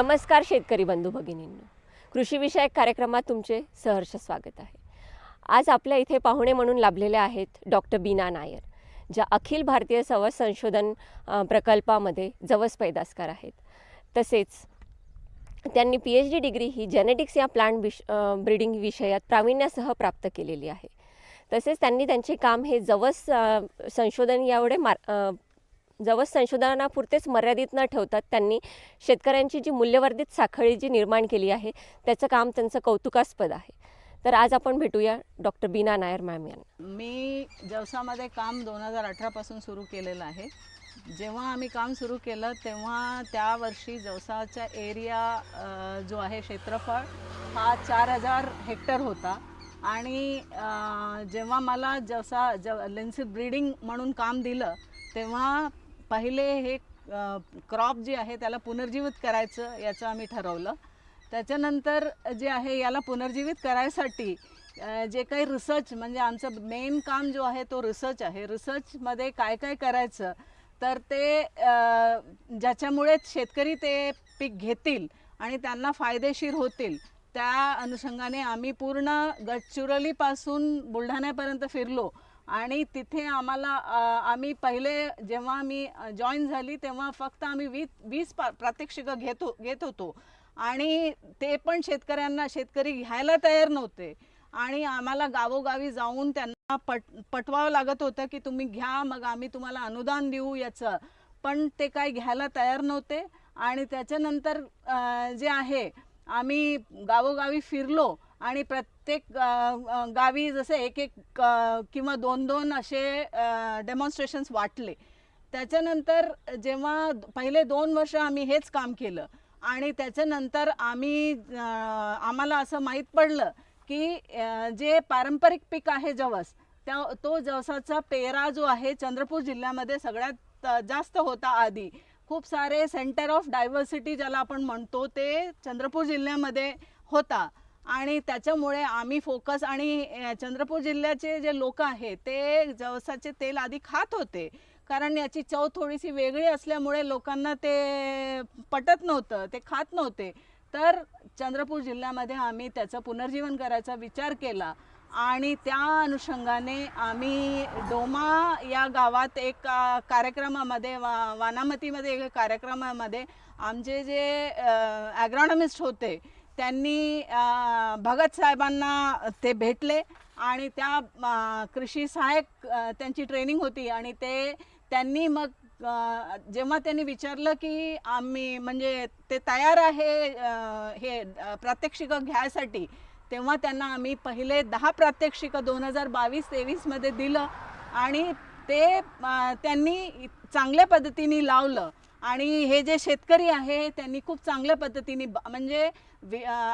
नमस्कार शेतकरी बंधू भगिनींनो. कृषीविषयक कार्यक्रमात तुमचे सहर्ष स्वागत आहे. आज आपल्या इथे पाहुणे म्हणून लाभलेले आहेत डॉक्टर बीना नायर ज्या अखिल भारतीय सवस संशोधन प्रकल्पामध्ये जवस पैदासकार आहेत. तसेच त्यांनी पी एच डी डिग्री ही जेनेटिक्स या प्लांट विश ब्रीडिंग विषयात प्रावीण्यासह प्राप्त केलेली आहे. तसेच त्यांनी त्यांचे काम हे जवस संशोधन यावडे मार जवळ संशोधनापुरतेच मर्यादित न ठेवतात त्यांनी शेतकऱ्यांची जी मूल्यवर्धित साखळी जी निर्माण केली आहे त्याचं काम त्यांचं कौतुकास्पद आहे. तर आज आपण भेटूया डॉक्टर बीना नायर मॅम यांना. मी जवसामध्ये काम दोन हजार अठरापासून सुरू केलेलं आहे. जेव्हा आम्ही काम सुरू केलं तेव्हा त्या वर्षी जवसाचा एरिया जो आहे क्षेत्रफळ हा चार हजार हेक्टर होता. आणि जेव्हा मला जवसा जव लेन्सित ब्रीडिंग म्हणून काम दिलं तेव्हा पहिले हे क्रॉप जे आहे त्याला पुनर्जीवित करायचं याचं आम्ही ठरवलं. त्याच्यानंतर जे आहे याला पुनर्जीवित करायसाठी जे काही रिसर्च म्हणजे आमचं मेन काम जो आहे तो रिसर्च आहे. रिसर्चमध्ये काय काय करायचं तर ते ज्याच्यामुळे शेतकरी ते पीक घेतील आणि त्यांना फायदेशीर होतील त्या अनुषंगाने आम्ही पूर्ण गडचिरोलीपासून बुलढाण्यापर्यंत फिरलो. आणि तिथे आम्हाला आम्ही पहिले जेव्हा आम्ही जॉईन झाली तेव्हा फक्त आम्ही वीस वीस पा प्रात्यक्षिकं घेतो घेत होतो. आणि ते पण शेतकऱ्यांना शेतकरी घ्यायला तयार नव्हते. आणि आम्हाला गावोगावी जाऊन त्यांना पट पटवावं लागत होतं की तुम्ही घ्या मग आम्ही तुम्हाला अनुदान देऊ याचं. पण ते काय घ्यायला तयार नव्हते. आणि त्याच्यानंतर जे आहे आम्ही गावोगावी फिरलो. आणि प्रत्येक गावी जसे एक एक किंवा दोन दोन असे डेमॉन्स्ट्रेशन्स वाटले. त्याच्यानंतर जेव्हा पहिले दोन वर्ष आम्ही हेच काम केलं आणि त्याच्यानंतर आम्ही आम्हाला असं माहीत पडलं की जे पारंपरिक पीक आहे जवस त्या तो जवसाचा पेरा जो आहे चंद्रपूर जिल्ह्यामध्ये सगळ्यात जास्त होता आधी. खूप सारे सेंटर ऑफ डायव्हर्सिटी ज्याला आपण म्हणतो ते चंद्रपूर जिल्ह्यामध्ये होता. आणि त्याच्यामुळे आम्ही फोकस आणि चंद्रपूर जिल्ह्याचे जे लोक आहेत ते जवसाचे तेल आधी खात होते. कारण याची चव थोडीशी वेगळी असल्यामुळे लोकांना ते पटत नव्हतं ते खात नव्हते. तर चंद्रपूर जिल्ह्यामध्ये आम्ही त्याचं पुनर्जीवन करायचा विचार केला आणि त्या अनुषंगाने आम्ही डोमा या गावात एक कार्यक्रमामध्ये वा वानामतीमध्ये एका कार्यक्रमामध्ये आमचे जे ॲग्रॉनॉमिस्ट होते त्यांनी भगत साहेबांना ते भेटले आणि त्या कृषी सहाय्यक त्यांची ट्रेनिंग होती आणि ते त्यांनी मग जेव्हा त्यांनी विचारलं की आम्ही म्हणजे ते तयार आहे हे प्रात्यक्षिकं घ्यायसाठी तेव्हा त्यांना आम्ही पहिले दहा प्रात्यक्षिकं दोन हजार बावीस तेवीसमध्ये दिलं आणि ते त्यांनी चांगल्या पद्धतीने लावलं. आणि हे जे शेतकरी आहे त्यांनी खूप चांगल्या पद्धतीने म्हणजे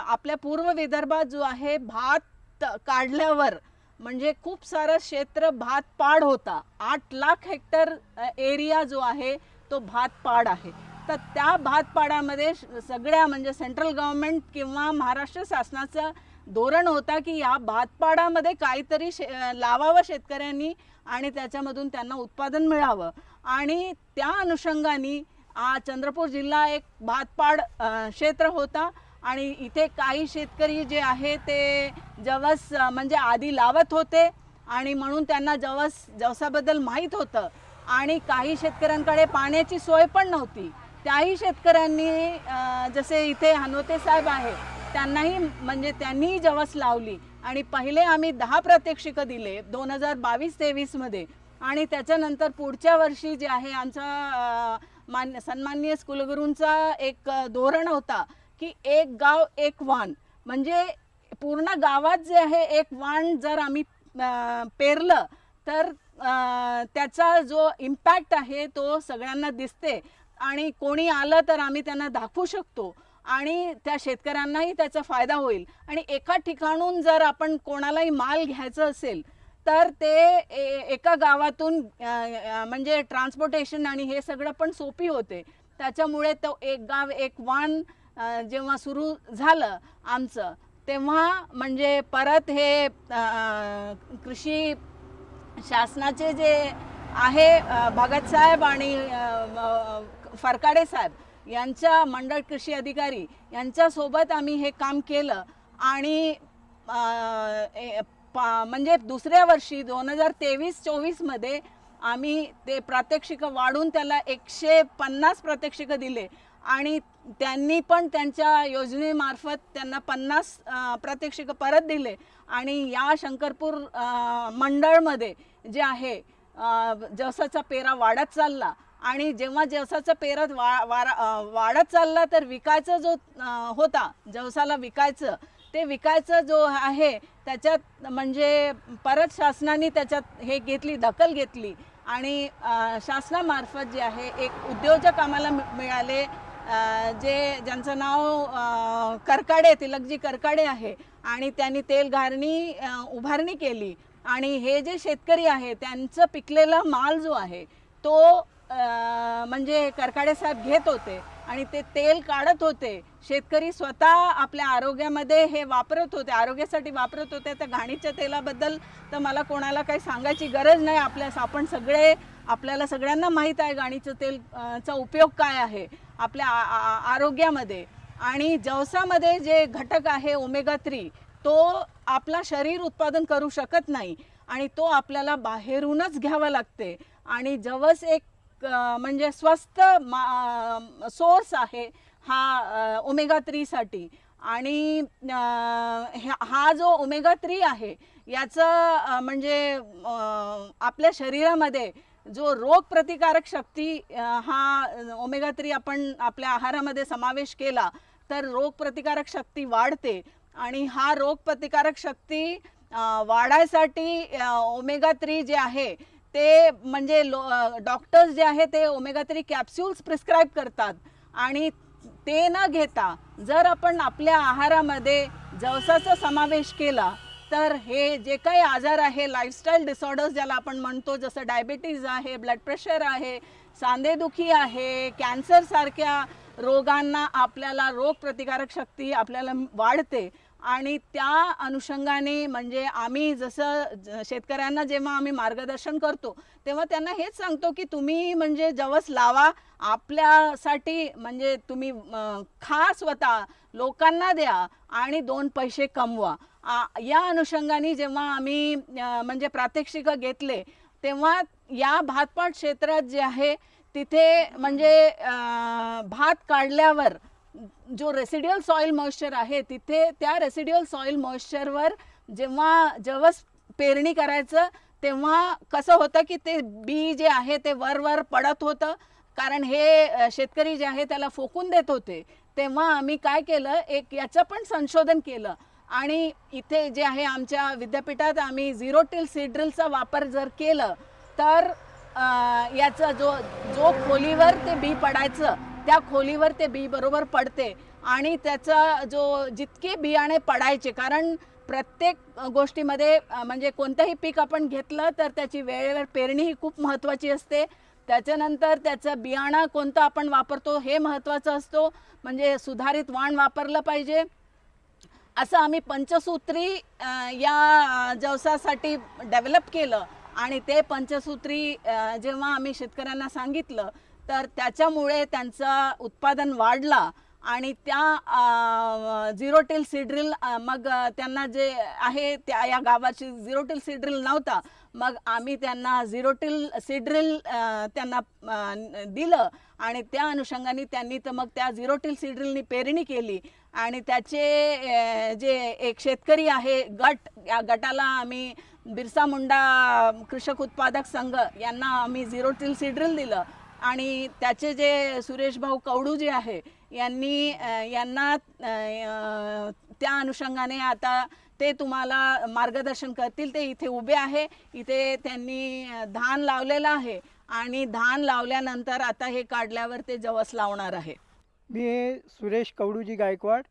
आपल्या पूर्व विदर्भात जो आहे भात काढल्यावर म्हणजे खूप सारं क्षेत्र भात पाड होता. आठ लाख हेक्टर एरिया जो आहे तो भात पाड आहे. तर त्या भात पाडामध्ये श- सगळ्या म्हणजे सेंट्रल गव्हर्नमेंट किंवा महाराष्ट्र शासनाचं धोरण होता की या भातपाडामध्ये काहीतरी शे लावावं शेतकऱ्यांनी आणि त्याच्यामधून त्यांना उत्पादन मिळावं. आणि त्या अनुषंगाने आ, चंद्रपूर जिल्हा एक भातपाड क्षेत्र होता. आणि इथे काही शेतकरी जे आहे ते जवस म्हणजे आधी लावत होते. आणि म्हणून त्यांना जवस जवसाबद्दल माहीत होतं. आणि काही शेतकऱ्यांकडे पाण्याची सोय पण नव्हती. त्याही शेतकऱ्यांनी जसे इथे हनोते साहेब आहे त्यांनाही म्हणजे त्यांनीही जवस लावली. आणि पहिले आम्ही दहा प्रात्यक्षिकं दिले दोन हजार बावीस तेवीसमध्ये आणि त्याच्यानंतर पुढच्या वर्षी जे आहे आमचा मान मान्य सन्माननीय कुलगुरूंचा एक धोरण होता की एक गाव एक वाण म्हणजे पूर्ण गावात जे आहे एक वाण जर आम्ही पेरलं तर त्याचा जो इम्पॅक्ट आहे तो सगळ्यांना दिसते. आणि कोणी आलं तर आम्ही त्यांना दाखवू शकतो. आणि त्या शेतकऱ्यांनाही त्याचा फायदा होईल. आणि एका ठिकाणून जर आपण कोणालाही माल घ्यायचं असेल तर ते ए- एका गावातून म्हणजे ट्रान्सपोर्टेशन आणि हे सगळं पण सोपी होते. त्याच्यामुळे तो एक गाव एक वाण जेव्हा सुरू झालं आमचं तेव्हा म्हणजे परत हे कृषी शासनाचे जे आहे भगतसाहेब भगत साहेब आणि फरकाडे साहेब यांच्या मंडळ कृषी अधिकारी यांच्यासोबत आम्ही हे काम केलं. आणि ए- पा- म्हणजे दुसऱ्या वर्षी दोन हजार तेवीस चोवीसमध्ये आम्ही ते प्रात्यक्षिकं वाढून त्याला एकशे पन्नास प्रात्यक्षिकं दिले. आणि त्यांनी पण त्यांच्या योजनेमार्फत त्यांना पन्नास प्रात्यक्षिकं परत दिले. आणि या शंकरपूर मंडळमध्ये जे आहे जवसाचा पेरा वाढत चालला. आणि जेव्हा जवसाचा पेरा वा वारा वाढत चालला तर विकायचा जो होता जवसाला विकायचं ते विकायचं जो आहे त्याच्यात म्हणजे परत शासनाने त्याच्यात हे घेतली दखल घेतली. आणि शासनामार्फत जे आहे एक उद्योजक आम्हाला मि- मिळाले. जे ज्यांचं नाव करकाडे तिलकजी करकाडे आहे. आणि त्यांनी तेलघारणी उभारणी केली. आणि हे जे शेतकरी आहे त्यांचं पिकलेला माल जो आहे तो म्हणजे करकाडे साहेब घेत होते. आणि ते तेल काढत होते. शेतकरी स्वतः आपल्या आरोग्यामध्ये हे वापरत होते आरोग्यासाठी वापरत होते. त्या घाणीच्या तेलाबद्दल तर मला कोणाला काही सांगायची गरज नाही. आपल्यास आपण सगळे आपल्याला सगळ्यांना माहीत आहे गाणीचं तेल चा उपयोग काय आहे आपल्या आ- आरोग्यामध्ये. आणि जवसामध्ये जे घटक आहे ओमेगा थ्री तो आपला शरीर उत्पादन करू शकत नाही आणि तो आपल्याला बाहेरूनच घ्यावा लागते. आणि जवस एक म्हणजे स्वस्त मा सोर्स आहे हा ओमेगा थ्रीसाठी आणि ह्या- हा जो ओमेगा थ्री आहे याचं म्हणजे आपल्या शरीरामध्ये जो रोग प्रतिकारक शक्ती हा ओमेगा थ्री आपण आपल्या आहारामध्ये समावेश केला तर रोग प्रतिकारक शक्ती वाढते. आणि हा रोग प्रतिकारक शक्ती वाढायसाठी ओमेगा थ्री जे आहे ते म्हणजे लो डॉक्टर्स जे आहे ते ओमेगा थ्री कॅप्स्युल्स प्रिस्क्राईब करतात. आणि ते न घेता जर आपण आपल्या आहारामध्ये जवसाचा समावेश केला तर हे जे काही आजार आहे लाईफस्टाईल डिसऑर्डर्स ज्याला आपण म्हणतो जसं डायबिटीज आहे ब्लड प्रेशर आहे सांधेदुखी आहे कॅन्सरसारख्या रोगांना आपल्याला रोग प्रतिकारक शक्ती आपल्याला वाढते आणि त्या अनुषंगाने म्हणजे आम्ही जसं ज- शेतकऱ्यांना जेव्हा आम्ही मार्गदर्शन करतो तेव्हा त्यांना हेच सांगतो की तुम्ही म्हणजे जवस लावा. आपल्यासाठी म्हणजे तुम्ही खा स्वतः लोकांना द्या आणि दोन पैसे कमवा. या अनुषंगाने जेव्हा आम्ही म्हणजे प्रात्यक्षिकं घेतले तेव्हा या भातपाट क्षेत्रात जे आहे तिथे म्हणजे भात काढल्यावर जो रेसिडियल सॉईल मॉइश्चर आहे तिथे त्या रेसिडियल सॉईल मॉइश्चरवर जेव्हा जवस पेरणी करायचं तेव्हा कसं होतं की ते बी जे आहे ते वर वर पडत होतं. कारण हे शेतकरी जे आहे त्याला फोकून देत होते. तेव्हा आम्ही काय केलं एक याचं पण संशोधन केलं. आणि इथे जे आहे आमच्या विद्यापीठात आम्ही झिरो टिल सीड्रिलचा वापर जर केलं तर याचा याचं जो जो खोलीवर ते बी पडायचं त्या खोलीवर ते बी बरोबर पडते. आणि त्याचा जो जितके बियाणे पडायचे कारण प्रत्येक गोष्टीमध्ये म्हणजे कोणतंही पीक आपण घेतलं तर त्याची वेळेवर पेरणी ही खूप महत्त्वाची असते. त्याच्यानंतर त्याचं बियाणा कोणतं आपण वापरतो हे महत्त्वाचं असतो. म्हणजे सुधारित वाण वापरलं पाहिजे. असं आम्ही पंचसूत्री या जवसासाठी डेव्हलप केलं. आणि ते पंचसूत्री जेव्हा आम्ही शेतकऱ्यांना सांगितलं तर त्याच्यामुळे त्यांचं उत्पादन वाढला आणि त्या झिरो टिल सीड्रिल मग त्यांना जे आहे त्या या गावाची झिरो टिल सीड्रिल नव्हता. मग आम्ही त्यांना झिरो टिल सीड्रिल त्यांना दिलं आणि त्या अनुषंगाने त्यांनी तर मग त्या झिरो टिल सीड्रिलनी पेरणी केली. आणि त्याचे जे एक शेतकरी आहे गट या गटाला आम्ही बिरसा मुंडा कृषक उत्पादक संघ यांना आम्ही झिरो टिल सीड्रिल दिलं. आणि त्याचे जे सुरेश भाऊ कवडू जे आहे यांनी यांना त्या अनुषंगाने आता ते तुम्हाला मार्गदर्शन करतील. ते इथे उभे आहे. इथे त्यांनी धान लावलेलं आहे आणि धान लावल्यानंतर आता हे काढल्यावर ते जवस लावणार आहे. मी सुरेश कवडूजी गायकवाड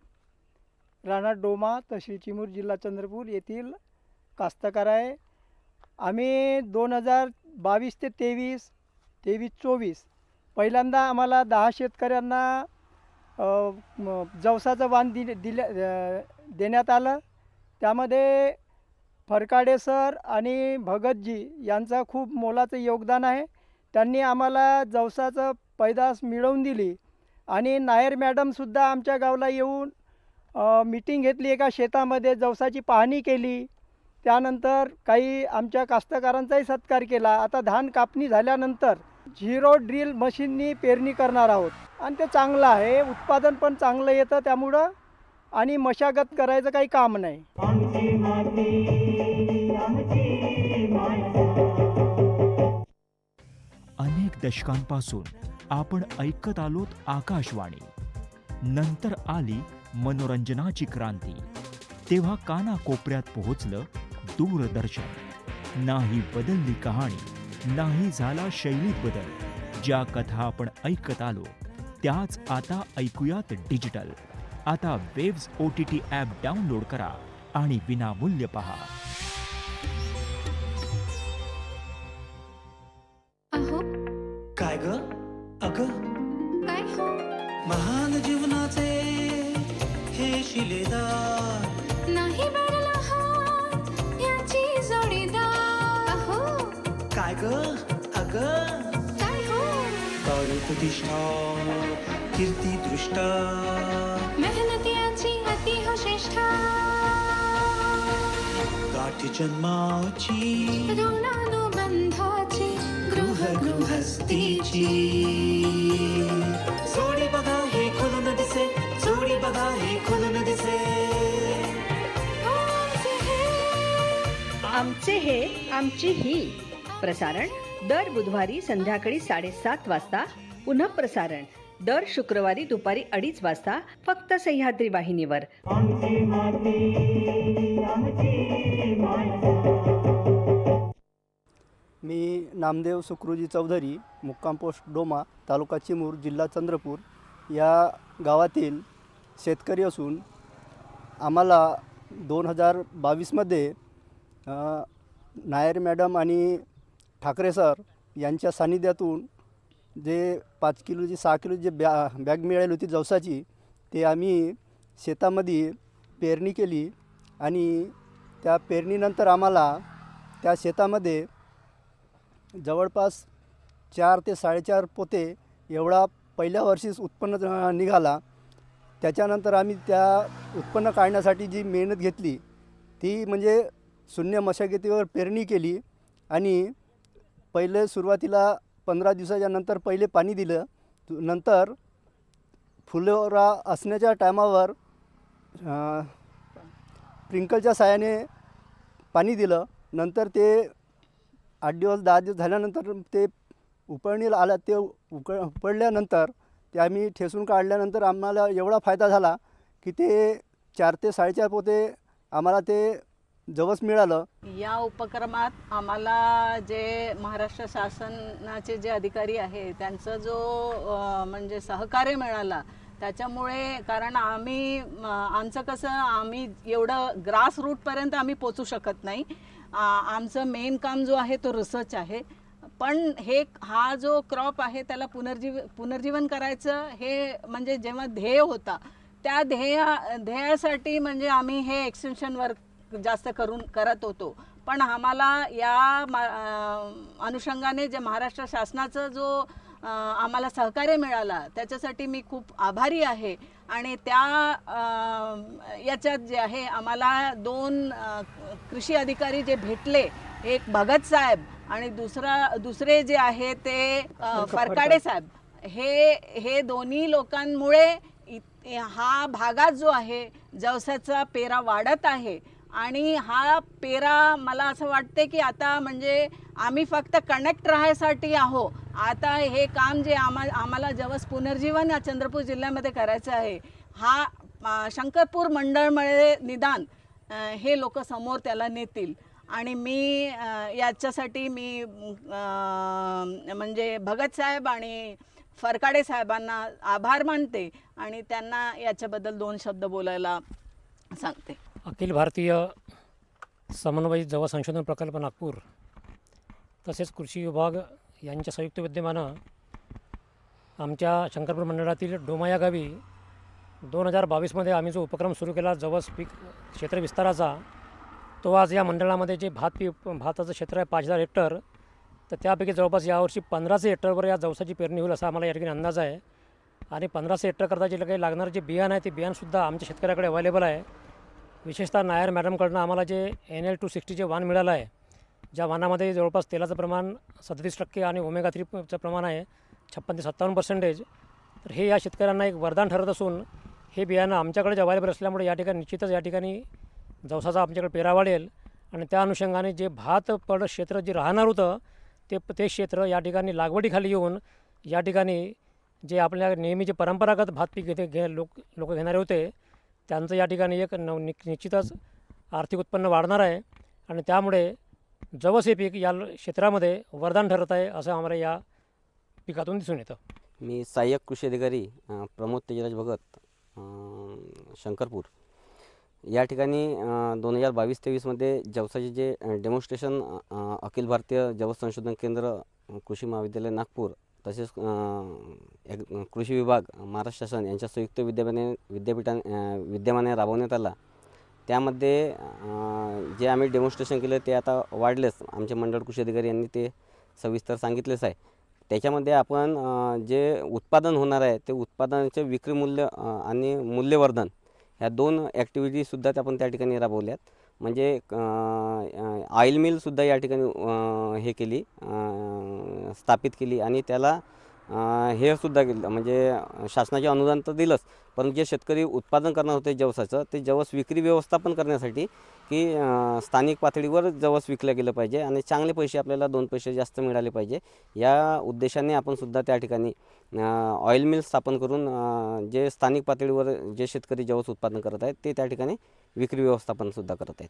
राणा डोमा तहसील चिमूर जिल्हा चंद्रपूर येथील कास्तकार आहे आम्ही दोन हजार बावीस ते तेवीस तेवीस चोवीस. पहिल्यांदा आम्हाला दहा शेतकऱ्यांना जवसाचं वाण दिले दिल्या देण्यात आलं. त्यामध्ये फरकाडे सर आणि भगतजी यांचं खूप मोलाचं योगदान आहे. त्यांनी आम्हाला जवसाचं पैदास मिळवून दिली. आणि नायर मॅडमसुद्धा आमच्या गावाला येऊन मीटिंग घेतली एका शेतामध्ये जवसाची पाहणी केली. त्यानंतर काही आमच्या कास्तकारांचाही सत्कार केला. आता धान कापणी झाल्यानंतर झिरो ड्रिल मशीननी पेरणी करणार आहोत. आणि ते चांगलं आहे. उत्पादन पण चांगलं येतं त्यामुळं आणि मशागत करायचं काही काम नाही. अनेक दशकांपासून आपण ऐकत आलोत आकाशवाणी. नंतर आली मनोरंजनाची क्रांती. तेव्हा कानाकोपऱ्यात पोहोचलं दूरदर्शन. नाही बदलली कहाणी. नाही झाला शैलीत बदल. ज्या कथा आपण ऐकत आलो त्याच आता ऐकूयात डिजिटल. आता Waves O T T app download करा आणि विनामूल्य पहा. अहो. काय ग? अग? काय हो? महान जीवनाचे हे शिलेदार प्रतिष्ठा कीर्ती दृष्टा मेहनतीची अति हो श्रेष्ठा गाठी जन्माची ऋणानुबंधाची गृह गृहस्थीची जोडी बघा हे खुलून दिसे जोडी बघा हे खुलून दिसे आमचे हे आमची ही प्रसारण दर बुधवारी संध्याकाळी साडेसात वाजता पुन्हा प्रसारण. दर शुक्रवारी दुपारी अडीच वाजता फक्त सह्याद्री वाहिनीवर. मी नामदेव सुक्रोजी चौधरी मुक्काम पोस्ट डोमा तालुका चिमूर जिल्हा चंद्रपूर या गावातील शेतकरी असून आम्हाला दोन हजार बावीसमध्ये नायर मॅडम आणि ठाकरे सर यांच्या सानिध्यातून जे पाच किलोची सहा किलोची जे बॅ बॅग मिळाली होती जवसाची ते आम्ही शेतामध्ये पेरणी केली आणि त्या पेरणीनंतर आम्हाला त्या शेतामध्ये जवळपास चार ते साडेचार पोते एवढा पहिल्या वर्षीच उत्पन्न निघाला. त्याच्यानंतर आम्ही त्या उत्पन्न काढण्यासाठी जी मेहनत घेतली ती म्हणजे शून्य मशागतीवर पेरणी केली आणि पहिले सुरुवातीला पंधरा दिवसाच्या नंतर पहिले पाणी दिलं. नंतर फुलोरा असण्याच्या टायमावर प्रिंकलच्या साहाय्याने पाणी दिलं. नंतर ते आठ दिवस दहा दिवस झाल्यानंतर ते उपळणीला आला. ते उक उपळल्यानंतर ते आम्ही ठेसून काढल्यानंतर आम्हाला एवढा फायदा झाला की ते चार ते साडेचार पोते आम्हाला ते जवस मिळालं. या उपक्रमात आम्हाला जे महाराष्ट्र शासनाचे जे अधिकारी आहे त्यांचा जो म्हणजे सहकार्य मिळाला त्याच्यामुळे कारण आम्ही आमचं कसं आम्ही एवढं ग्रास रूटपर्यंत आम्ही पोचू शकत नाही. आमचं मेन काम जो आहे तो रिसर्च आहे. पण हे हा जो क्रॉप आहे त्याला पुनर्जीव पुनर्जीवन करायचं हे म्हणजे जेव्हा ध्येय होता त्या ध्येय ध्येयासाठी म्हणजे आम्ही हे एक्सटेन्शन वर्क जास्त करून करत होतो. पण आम्हाला या अनुषंगाने जे महाराष्ट्र शासनाचं जो आम्हाला सहकार्य मिळाला त्याच्यासाठी मी खूप आभारी आहे. आणि त्या याच्यात जे आहे आम्हाला दोन कृषी अधिकारी जे भेटले एक भगत साहेब आणि दुसरा दुसरे जे आहे ते फरकाडे साहेब. हे हे दोन्ही लोकांमुळे हा भागात जो आहे जवसाचा पेरा वाढत आहे. आणि हा पेरा मला असं वाटते की आता म्हणजे आम्ही फक्त कनेक्ट राहायसाठी आहो. आता हे काम जे आम्हा आम्हाला जवस पुनर्जीवन या चंद्रपूर जिल्ह्यामध्ये करायचं आहे हा शंकरपूर मंडळमुळे निदान हे लोक समोर त्याला नेतील. आणि मी याच्यासाठी मी म्हणजे भगत साहेब आणि फरकाडे साहेबांना आभार मानते आणि त्यांना याच्याबद्दल दोन शब्द बोलायला सांगते. अखिल भारतीय समन्वयी जव संशोधन प्रकल्प नागपूर तसेच कृषी विभाग यांच्या संयुक्त विद्यमानं आमच्या शंकरपूर मंडळातील डोमाया गावी दोन हजार बावीसमध्ये आम्ही जो उपक्रम सुरू केला जवस पीक क्षेत्र विस्ताराचा तो आज या मंडळामध्ये जे भात पीक भाताचं क्षेत्र आहे पाच हजार हेक्टर तर त्यापैकी जवळपास यावर्षी पंधराशे हेक्टरवर या जवसाची पेरणी होईल असा आम्हाला या ठिकाणी अंदाज आहे. आणि पंधराशे हेक्टरकरता जे काही लागणारं जे बियाणं आहे ते बियाणंसुद्धा आमच्या शेतकऱ्याकडे अवेलेबल आहे. विशेषतः नायर मॅडमकडनं आम्हाला जे एन एल टू सिक्स्टी जे वाण मिळालं आहे ज्या वाहनामध्ये जवळपास तेलाचं प्रमाण सदतीस टक्के आणि ओमेगा थ्रीचं प्रमाण आहे छप्पन ते सत्तावन्न पर्सेंटेज तर हे या शेतकऱ्यांना एक वरदान ठरत असून हे बियाणं आमच्याकडे जे अवेलेबल असल्यामुळे या ठिकाणी निश्चितच या ठिकाणी जवसाचा आमच्याकडे पेरा वाढेल आणि त्या अनुषंगाने जे भात पड क्षेत्र जे राहणार होतं ते ते क्षेत्र या ठिकाणी लागवडीखाली येऊन या ठिकाणी जे आपल्या नेहमी जे परंपरागत भात पीक घेते घे लोक लोक घेणारे होते त्यांचं या ठिकाणी एक नव नि निश्चितच आर्थिक उत्पन्न वाढणार आहे आणि त्यामुळे जवस हे पीक या क्षेत्रामध्ये वरदान ठरत आहे असं आम्हाला या पिकातून दिसून येतं. मी सहाय्यक कृषी अधिकारी प्रमोद तेजराज भगत शंकरपूर. या ठिकाणी दोन हजार बावीस तेवीसमध्ये जवसाचे जे डेमॉन्स्ट्रेशन अखिल भारतीय जवस संशोधन केंद्र कृषी महाविद्यालय नागपूर तसेच एक कृषी विभाग महाराष्ट्र शासन यांच्या संयुक्त विद्यमाने विद्यापीठा विद्यमाने राबवण्यात आला. त्यामध्ये जे आम्ही डेमॉन्स्ट्रेशन केलं ते आता वाढलेच. आमचे मंडळ कृषी अधिकारी यांनी ते सविस्तर सांगितलेच आहे. त्याच्यामध्ये आपण जे उत्पादन होणार आहे ते उत्पादनाचे विक्री मूल्य आणि मूल्यवर्धन ह्या दोन ॲक्टिव्हिटीजसुद्धा त्या आपण त्या ठिकाणी राबवल्यात. म्हणजे ऑइल मिलसुद्धा या ठिकाणी हे केली स्थापित केली आणि त्याला हे सुद्धा गेलं म्हणजे शासनाचे अनुदान तर दिलंच पण जे शेतकरी उत्पादन करणार होते जवसाचं ते जवस विक्री व्यवस्थापन करण्यासाठी की स्थानिक पातळीवर जवस विकलं गेलं पाहिजे आणि चांगले पैसे आपल्याला दोन पैसे जास्त मिळाले पाहिजे. या उद्देशाने आपण सुद्धा त्या ठिकाणी ऑइल मिल स्थापन करून जे स्थानिक पातळीवर जे शेतकरी जवस उत्पादन करत आहेत ते त्या ठिकाणी विक्री व्यवस्थापन सुद्धा करत आहेत.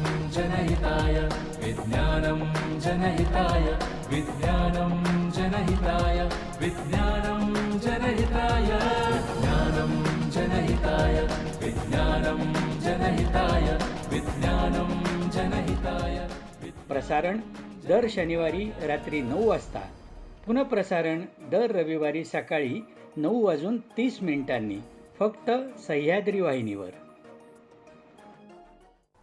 जनहिताय। विज्ञानं जनहिताय। विज्ञानं जनहिताय। विज्ञानं जनहिताय। ज्ञानं जनहिताय। विज्ञानं जनहिताय। विज्ञानं जनहिताय। प्रसारण दर शनिवारी रात्री नऊ वाजता. पुनप्रसारण दर रविवारी सकाळी नऊ वाजून तीस मिनिटांनी. फक्त सह्याद्री वाहिनीवर.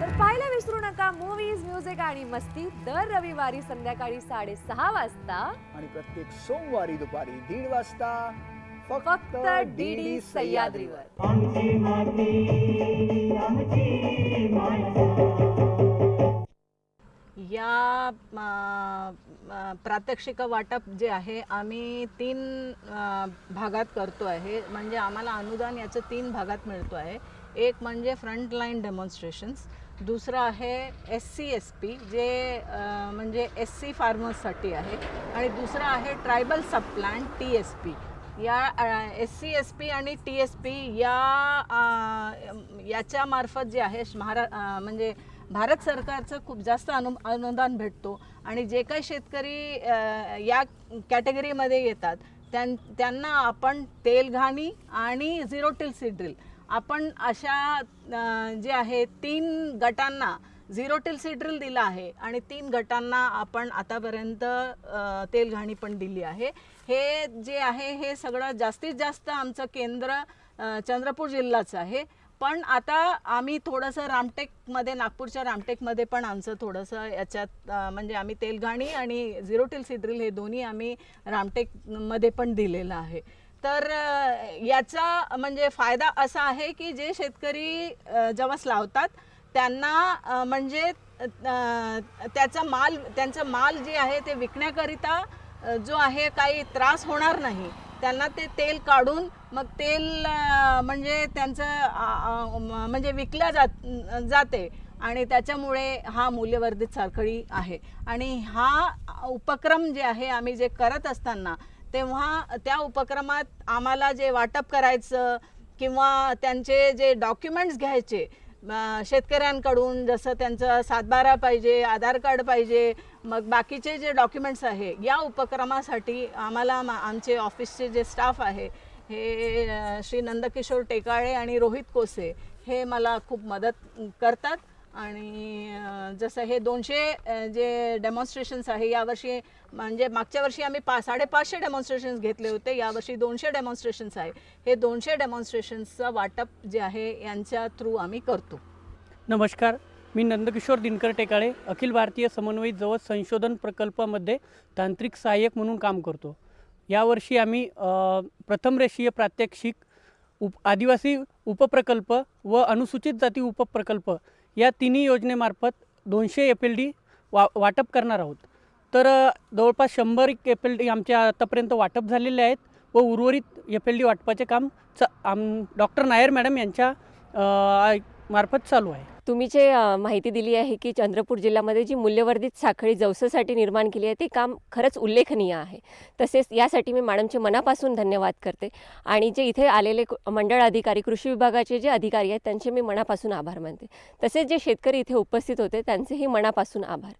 तर पाहायला विसरू नका मूवीज म्युझिक आणि मस्ती दर रविवारी संध्याकाळी साडेसहा वाजता. आणि प्रत्येक सोमवारी दुपारी दीड वाजता फक्त डीडी सह्याद्रीवर. आमची माती आमची माणसं. या प्रात्यक्षिक वाटप जे आहे आम्ही तीन अ, भागात करतो आहे. म्हणजे आम्हाला अनुदान याचं तीन भागात मिळतो आहे. एक म्हणजे फ्रंटलाईन डेमॉन्स्ट्रेशन्स दुसरं आहे एस सी एस पी जे म्हणजे एस सी फार्मर्ससाठी आहे. आणि दुसरं आहे tribal subplan T S P. या एस सी एस पी आणि टी एस पी या याच्यामार्फत जे आहे महारा म्हणजे भारत सरकारचं खूप जास्त अनु अनुदान भेटतो. आणि जे काही शेतकरी या कॅटेगरीमध्ये येतात त्यां त्यांना आपण तेल घाणी आणि झिरो टिल सीड ड्रिल आपण अशा जे आहे तीन गटांना झिरो टिल सिड्रिल दिला आहे आणि तीन गटांना आपण आतापर्यंत तेलघाणी तेल घाणी पण दिली आहे. हे जे आहे हे सगळं जास्तीत जास्त आमचं केंद्र चंद्रपूर जिल्हाच आहे. पण आता आम्ही थोडंसं रामटेकमध्ये नागपूरच्या रामटेकमध्ये पण आमचं थोडंसं याच्यात म्हणजे आम्ही तेलघाणी आणि झिरो टिल सिड्रिल हे दोन्ही आम्ही रामटेकमध्ये पण दिलेलं आहे. तर याचा म्हणजे फायदा असा आहे की जे शेतकरी जवस लावतात त्यांना म्हणजे त्याचा माल त्यांचं माल जे आहे ते विकण्याकरिता जो आहे काही त्रास होणार नाही. त्यांना ते तेल काढून मग तेल म्हणजे त्यांचं म्हणजे विकल्या जात जाते आणि त्याच्यामुळे हा मूल्यवर्धित साखळी आहे. आणि हा उपक्रम जे आहे आम्ही जे करत असताना तेव्हा त्या उपक्रमात आम्हाला जे वाटप करायचं किंवा त्यांचे जे डॉक्युमेंट्स घ्यायचे शेतकऱ्यांकडून जसं त्यांचं सातबारा पाहिजे आधार कार्ड पाहिजे मग बाकीचे जे डॉक्युमेंट्स आहे या उपक्रमासाठी आम्हाला मा- आमचे ऑफिसचे जे स्टाफ आहे हे श्री नंदकिशोर टेकाळे आणि रोहित कोसे हे मला खूप मदत करतात. आणि जसं हे दोनशे जे डेमॉन्स्ट्रेशन्स आहे यावर्षी म्हणजे मागच्या वर्षी आम्ही पा साडेपाचशे डेमॉन्स्ट्रेशन्स घेतले होते यावर्षी दोनशे डेमॉन्स्ट्रेशन्स आहे. हे दोनशे डेमॉन्स्ट्रेशन्सचं वाटप जे आहे यांच्या थ्रू आम्ही करतो. नमस्कार. मी नंदकिशोर दिनकर टेकाळे अखिल भारतीय समन्वयित जवळ संशोधन प्रकल्पामध्ये तांत्रिक सहाय्यक म्हणून काम करतो. यावर्षी आम्ही प्रथम रेषीय प्रात्यक्षिक उप आदिवासी उपप्रकल्प व अनुसूचित जाती उपप्रकल्प या तिन्ही योजनेमार्फत दोनशे एफ एल डी वा वाटप करणार आहोत. तर जवळपास शंभर एफ एल डी आमच्या आतापर्यंत वाटप झालेले आहेत व उर्वरित एफ एल डी वाटपाचे काम च आम डॉक्टर नायर मॅडम यांच्या मार्फत चालू आहे. तुम्ही जे माहिती दिली आहे की चंद्रपूर जिल्ह्यामध्ये जी मूल्यवर्धित साखळी जवसासाठी निर्माण केली आहे ते काम खरंच उल्लेखनीय आहे. तसेच यासाठी मी मॅडमचे मनापासून धन्यवाद करते. आणि जे इथे आलेले मंडळ अधिकारी कृषी विभागाचे जे अधिकारी आहेत त्यांचे मी मनापासून आभार मानते. तसेच जे शेतकरी इथे उपस्थित होते त्यांचेही मनापासून आभार.